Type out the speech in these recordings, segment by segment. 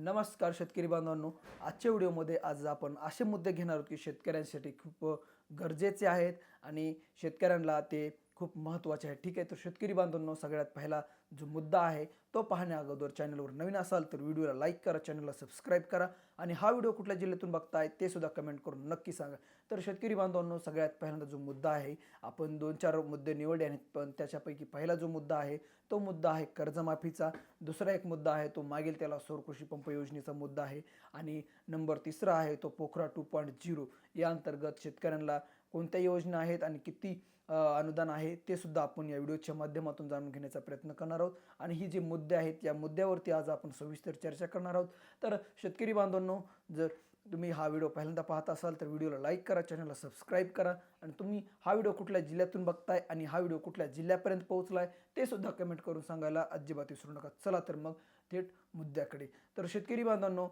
नमस्कार शेतकरी बांधवांनो. आजच्या व्हिडिओमध्ये आज आपण असे मुद्दे घेणार आहोत की शेतकऱ्यांसाठी खूप गरजेचे आहेत आणि शेतकऱ्यांना ते खूप महत्त्वाचे आहे. ठीक आहे तर शेतकरी बांधवांनो सगळ्यात पहिला जो मुद्दा आहे तो पाहण्या अगोदर चॅनलवर नवीन असाल तर व्हिडिओला लाईक करा चॅनलला सबस्क्राईब करा आणि हा व्हिडिओ कुठल्या जिल्ह्यातून बघताय ते सुद्धा कमेंट करून नक्की सांगा. तर शेतकरी बांधवांनो सगळ्यात पहिल्यांदा जो मुद्दा आहे आपण दोन चार मुद्दे निवडले आहेत पण त्याच्यापैकी पहिला जो मुद्दा आहे तो मुद्दा आहे कर्जमाफीचा. दुसरा एक मुद्दा आहे तो मागील त्याला सौर कृषी पंप योजनेचा मुद्दा आहे. आणि नंबर तिसरा आहे तो पोखरा टू पॉईंट झिरो. या अंतर्गत शेतकऱ्यांना कोणत्या योजना आहेत आणि किती अनुदान आहे ते सुद्धा आपण या व्हिडिओच्या माध्यमातून जाणून घेण्याचा प्रयत्न करणार आहोत. आणि ही जे मुद्दे आहेत या मुद्द्यावरती आज आपण सविस्तर चर्चा करणार आहोत. तर शेतकरी बांधवांनो जर तुम्ही हा व्हिडिओ पहिल्यांदा पाहत असाल तर व्हिडिओला लाईक करा चॅनलला सबस्क्राईब करा आणि तुम्ही हा व्हिडिओ कुठल्या जिल्ह्यातून बघताय आणि हा व्हिडिओ कुठल्या जिल्ह्यापर्यंत पोहोचलाय ते सुद्धा कमेंट करून सांगायला अजिबात विसरू नका. चला तर मग थेट मुद्द्याकडे. तर शेतकरी बांधवांनो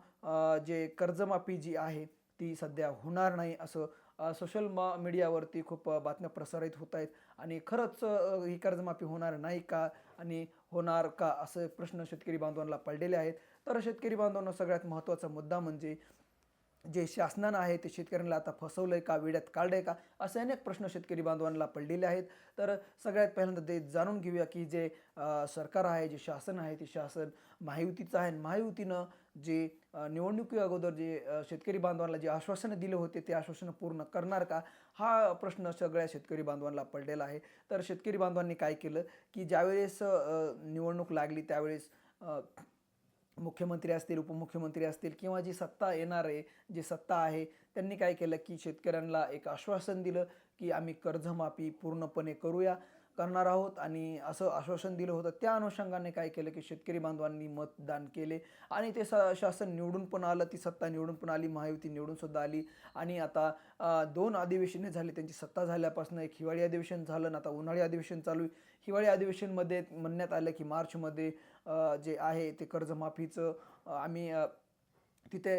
जे कर्जमाफी जी आहे ती सध्या होणार नाही असं सोशल मा मीडियावरती खूप बातम्या प्रसारित होत आहेत. आणि खरंच ही कर्जमाफी होणार नाही का? आणि होणार का? असं प्रश्न शेतकरी बांधवांना पडलेले आहेत. तर शेतकरी बांधवांना सगळ्यात महत्त्वाचा मुद्दा म्हणजे जे शासनानं आहे ते शेतकऱ्यांना आता फसवलं आहे का? वेड्यात काढलं आहे का? असे अनेक प्रश्न शेतकरी बांधवांना पडलेले आहेत. तर सगळ्यात पहिल्यांदा ते जाणून घेऊया की जे सरकार आहे जे शासन आहे ते शासन महायुतीचं आहे. आणि महायुतीनं जे निवडणुकी अगोदर जे शेतकरी बांधवांना जे आश्वासनं दिले होते ते आश्वासनं पूर्ण करणार का? हा प्रश्न सगळ्या शेतकरी बांधवांना पडलेला आहे. तर शेतकरी बांधवांनी काय केलं? की ज्यावेळेस निवडणूक लागली त्यावेळेस मुख्यमंत्री असतील उपमुख्यमंत्री असतील किंवा जी सत्ता येणार आहे जी सत्ता आहे त्यांनी काय केलं की शेतकऱ्यांना एक आश्वासन दिलं की आम्ही कर्जमाफी पूर्णपणे करूया. करणार आहोत आणि असं आश्वासन दिलं होतं. त्या अनुषंगाने काय केलं की शेतकरी बांधवांनी मतदान केले आणि ते स शासन निवडून पण आलं ती सत्ता निवडून पण आली महायुती निवडूनसुद्धा आली आणि आता दोन अधिवेशने झाली त्यांची सत्ता झाल्यापासून एक हिवाळी अधिवेशन झालं आणि आता उन्हाळी अधिवेशन चालू हिवाळी अधिवेशनमध्ये म्हणण्यात आलं की मार्चमध्ये जे आहे ते कर्जमाफीचं आम्ही तिथे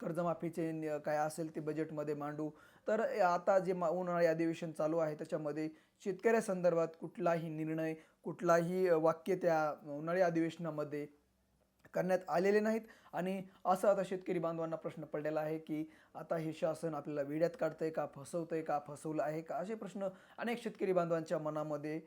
कर्जमाफीचे काय असेल ते बजेटमध्ये मांडू. तर आता जे मा उन्हाळी अधिवेशन चालू आहे त्याच्यामध्ये शेतकऱ्यासंदर्भात कुठलाही निर्णय कुठलाही वाक्य त्या उन्हाळी अधिवेशनामध्ये करण्यात आलेले नाहीत. आणि असं आता शेतकरी बांधवांना प्रश्न पडलेला आहे की आता हे शासन आपल्याला वेड्यात काढतंय का फसवतंय का फसवलं आहे का? असे प्रश्न अनेक शेतकरी बांधवांच्या मनामध्ये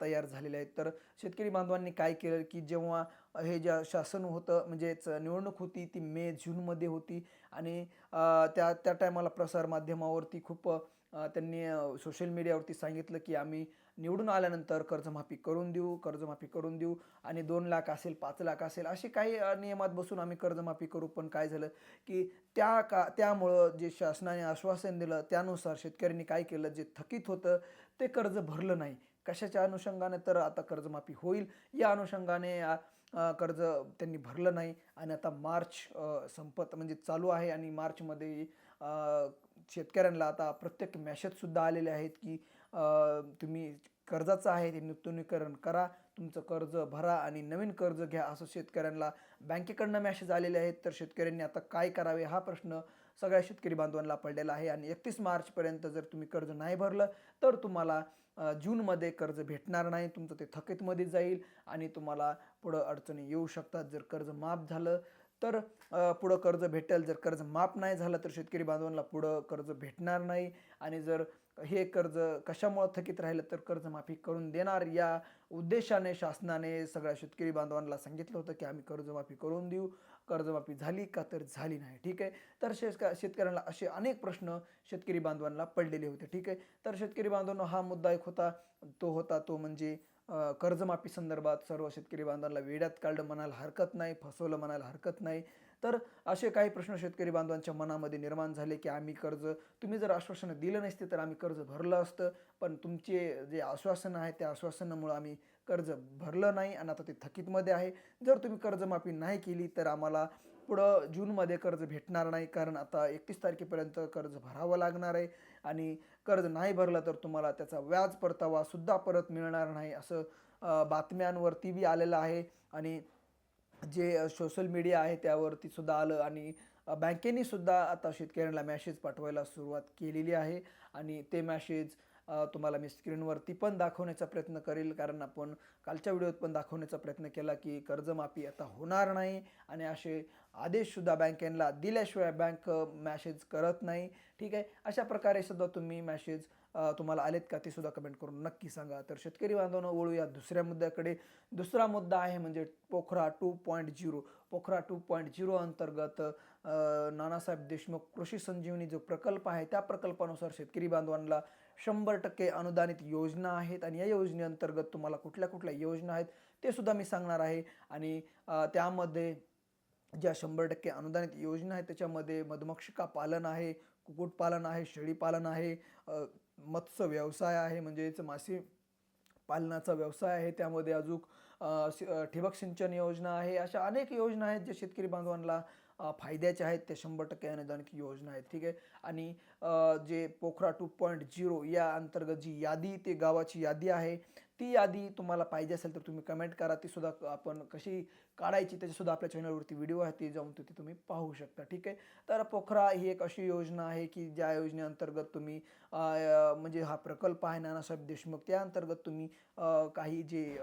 तयार झालेले आहेत. तर शेतकरी बांधवांनी काय केलं की जेव्हा हे ज्या शासन होतं म्हणजेच निवडणूक होती ती मे जूनमध्ये होती. आणि त्या त्या टायमाला प्रसारमाध्यमावरती खूप त्यांनी सोशल मीडियावरती सांगितलं की आम्ही निवडून आल्यानंतर कर्जमाफी करून देऊ कर्जमाफी करून देऊ आणि दोन लाख असेल पाच लाख असेल असे काही नियमात बसून आम्ही कर्जमाफी करू. पण काय झालं की त्या का त्यामुळं जे शासनाने आश्वासन दिलं त्यानुसार शेतकऱ्यांनी काय केलं जे थकीत होतं ते कर्ज भरलं नाही. कशाच्या अनुषंगाने तर आता कर्जमाफी होईल. या अनुषंगाने कर्ज त्यांनी भरलं नाही आणि आता मार्च संपत म्हणजे चालू आहे आणि मार्चमध्ये शेतकऱ्यांना आता प्रत्येक मॅसेजसुद्धा आलेले आहेत की तुम्ही कर्जाचं आहे ते नूतनीकरण करा तुमचं कर्ज भरा आणि नवीन कर्ज घ्या असं शेतकऱ्यांना बँकेकडनं मॅसेज आलेले आहेत. तर शेतकऱ्यांनी आता काय करावे हा प्रश्न सगळ्या शेतकरी बांधवांना पडलेला आहे आणि एकतीस मार्चपर्यंत जर तुम्ही कर्ज नाही भरलं तर तुम्हाला जूनमध्ये कर्ज भेटणार नाही. तुमचं ते थकीतमध्ये जाईल आणि तुम्हाला पुढं अडचणी येऊ शकतात. जर कर्ज माफ झालं तर पुढं कर्ज भेटेल. जर कर्ज माफ नाही झालं तर शेतकरी बांधवांना पुढं कर्ज भेटणार नाही. आणि जर हे कर्ज कशामुळं थकीत राहिलं तर कर्जमाफी करून देणार? या उद्देशाने शासनाने सगळ्या शेतकरी बांधवांना सांगितलं होतं की आम्ही कर्जमाफी करून देऊ. कर्जमाफी झाली का तर झाली नाही. ठीक आहे? तर शेतक शेतकऱ्यांना असे अनेक प्रश्न शेतकरी बांधवांना पडलेले होते. ठीक आहे? तर शेतकरी बांधवांना हा मुद्दा एक होता. तो होता तो म्हणजे कर्जमाफी संदर्भात सर्व शेतकरी बांधवांना वेड्यात काढलं म्हणायला हरकत नाही फसवलं म्हणायला हरकत नाही. तर असे काही प्रश्न शेतकरी बांधवांच्या मनामध्ये निर्माण झाले की आम्ही कर्ज तुम्ही जर आश्वासनं दिलं नसते तर आम्ही कर्ज भरलं असतं. पण तुमचे जे आश्वासनं आहे त्या आश्वासनामुळं आम्ही कर्ज भरलं नाही आणि आता ते थकीतमध्ये आहे. जर तुम्ही कर्जमाफी नाही केली तर आम्हाला पुढं जूनमध्ये कर्ज भेटणार नाही. कारण आता एकतीस तारखेपर्यंत कर्ज भरावं लागणार आहे आणि कर्ज नाही भरलं तर तुम्हाला त्याचा व्याज परतावा सुद्धा परत मिळणार नाही असं बातम्यांवरती बी आलेलं आहे. आणि जे सोशल मीडिया आहे त्यावरती सुद्धा आलं आणि अ, बँकेने सुद्धा आता शेतकऱ्यांना मॅसेज पाठवायला सुरुवात केलेली आहे आणि ते मॅसेज तुम्हाला मी स्क्रीनवरती पण दाखवण्याचा प्रयत्न करेल. कारण आपण कालच्या व्हिडिओत पण दाखवण्याचा प्रयत्न केला की कर्जमाफी आता होणार नाही आणि असे आदेशसुद्धा बँकेला दिल्याशिवाय बँक मॅसेज करत नाही. ठीक आहे? अशा प्रकारे सुद्धा तुम्ही मॅसेज तुम्हाला आलेत का ते सुद्धा कमेंट करून नक्की सांगा. तर शेतकरी बांधवांनो वळूया दुसऱ्या मुद्द्याकडे. दुसरा मुद्दा आहे म्हणजे POCRA two point zero POCRA two point zero अंतर्गत नानासाहेब देशमुख कृषी संजीवनी जो प्रकल्प आहे त्या प्रकल्पानुसार शेतकरी बांधवांना शंभर टक्के अनुदानित योजना आहेत आणि या योजनेअंतर्गत तुम्हाला कुठल्या कुठल्या योजना आहेत ते सुद्धा मी सांगणार आहे. आणि त्यामध्ये ज्या शंभर टक्के अनुदानित योजना आहेत त्याच्यामध्ये मधुमक्षिका पालन आहे कुक्कुटपालन आहे शेळीपालन आहे मत्स्य व्यवसाय आहे म्हणजेच मासे पालनाचा व्यवसाय आहे त्यामध्ये अजून ठिबक सिंचन योजना आहे अशा अनेक योजना आहेत ज्या शेतकरी बांधवांना फायद्याच्या आहेत त्या शंभर टक्के अनुदानित योजना आहेत ठीक आहे? आणि जे पोखरा टू पॉईंट झिरो या अंतर्गत जी यादी ते गावाची यादी आहे. ती यादी तुम्हाला पाहिजे असेल तर तुम्ही कमेंट करा. ती सुद्धा आपण कशी काढायची त्याच्यासुद्धा आपल्या चॅनलवरती व्हिडिओ आहे ती जाऊन तिथे तुम्ही पाहू शकता ठीक आहे? तर पोखरा ही एक अशी योजना आहे की ज्या योजनेअंतर्गत तुम्ही म्हणजे हा प्रकल्प आहे नानासाहेब देशमुख. त्या अंतर्गत तुम्ही काही जे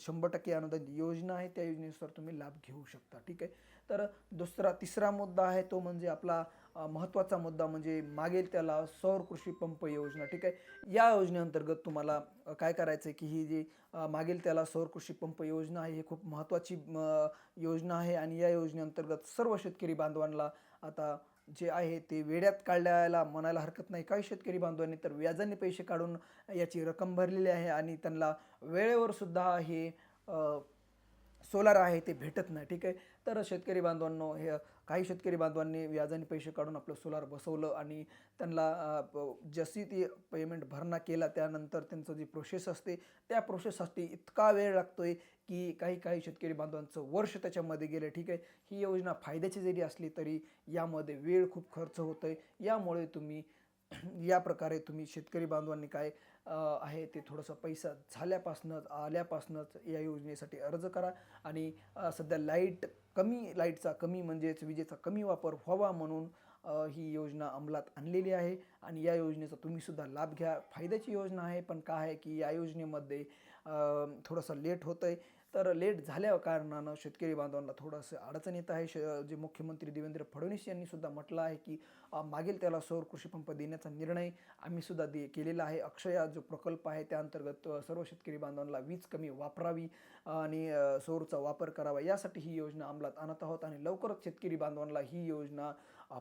शंभर टक्के अनुदान योजना आहे त्या योजनेनुसार तुम्ही लाभ घेऊ शकता ठीक आहे? तर दुसरा तिसरा मुद्दा आहे तो म्हणजे आपला महत्त्वाचा मुद्दा म्हणजे मागेल त्याला सौर कृषी पंप योजना. ठीक आहे? या योजनेअंतर्गत तुम्हाला काय करायचं आहे की ही जी मागेल त्याला सौर कृषी पंप योजना आहे ही खूप महत्त्वाची योजना आहे आणि या योजनेअंतर्गत सर्व शेतकरी बांधवांना आता जे आहे ते वेड्यात काढल्याला म्हणायला हरकत नाही. काही शेतकरी बांधवांनी तर व्याजाने पैसे काढून याची रक्कम भरलेली आहे आणि त्यांना वेळेवर सुद्धा हे सोलार आहे ते भेटत नाही. ठीक आहे? तर शेतकरी बांधवांनो हे काही शेतकरी बांधवांनी व्याजाने पैसे काढून आपलं सोलार बसवलं आणि त्यांना जशी ती पेमेंट भरणा केला त्यानंतर त्यांचं जी प्रोसेस असते त्या प्रोसेससाठी इतका वेळ लागतो आहे की काही काही शेतकरी बांधवांचं वर्ष त्याच्यामध्ये गेलं ठीक आहे? ही योजना फायद्याची जरी असली तरी यामध्ये वेळ खूप खर्च होतो आहे यामुळे तुम्ही या प्रकारे तुम्ही शेतकरी बांधवांनी काय आहे ते थोडंसं पैसा झाल्यापासूनच आल्यापासूनच या योजनेसाठी अर्ज करा. आणि सध्या लाइट कमी लाईटचा कमी म्हणजेच विजेचा कमी वापर व्हावा म्हणून ही योजना अंमलात आणलेली आहे. आणि या योजनेचा तुम्हीसुद्धा लाभ घ्या. फायद्याची योजना आहे पण काय आहे की या योजनेमध्ये थोडंसं लेट होतं आहे तर लेट झाल्या कारणानं शेतकरी बांधवांना थोडंसं अडचण येत आहे. श जे मुख्यमंत्री देवेंद्र फडणवीस यांनी सुद्धा म्हटलं आहे की मागील त्याला सौर कृषीपंप देण्याचा निर्णय आम्ही सुद्धा दे केलेला आहे. अक्षया जो प्रकल्प आहे त्या अंतर्गत सर्व शेतकरी बांधवांना वीज कमी वापरावी आणि सौरचा वापर करावा यासाठी ही योजना अंमलात आणत आहोत आणि लवकरच शेतकरी बांधवांना ही योजना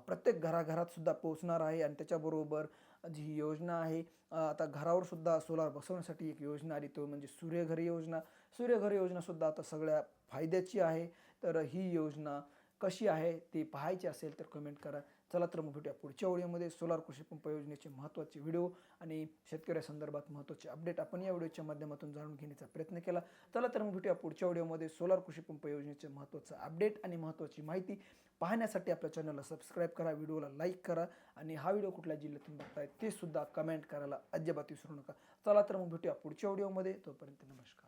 प्रत्येक घराघरात सुद्धा पोहोचणार आहे. आणि त्याच्याबरोबर जी योजना आहे आता घरावरसुद्धा सोलार बसवण्यासाठी एक योजना आली तो म्हणजे सूर्यघर योजना. सूर्यघर योजनासुद्धा आता सगळ्या फायद्याची आहे. तर ही योजना कशी आहे ती पाहायची असेल तर कमेंट करा. चला तर मग भेटूया पुढच्या व्हिडिओमध्ये. सोलार कृषी पंप योजनेचे महत्त्वाचे व्हिडिओ आणि शेतकऱ्यासंदर्भात महत्त्वाचे अपडेट आपण या व्हिडिओच्या माध्यमातून जाणून घेण्याचा प्रयत्न केला. चला तर मग भेटूया पुढच्या व्हिडिओमध्ये. सोलार कृषी पंप योजनेचे महत्त्वाचं अपडेट आणि महत्त्वाची माहिती पाहण्यासाठी आपल्या चॅनलला सबस्क्राईब करा व्हिडिओला लाईक करा आणि हा व्हिडिओ कुठल्या जिल्ह्यातून बघताय ते सुद्धा कमेंट करायला अजिबात विसरू नका. चला तर मग भेटूया पुढच्या व्हिडिओमध्ये. तोपर्यंत नमस्कार.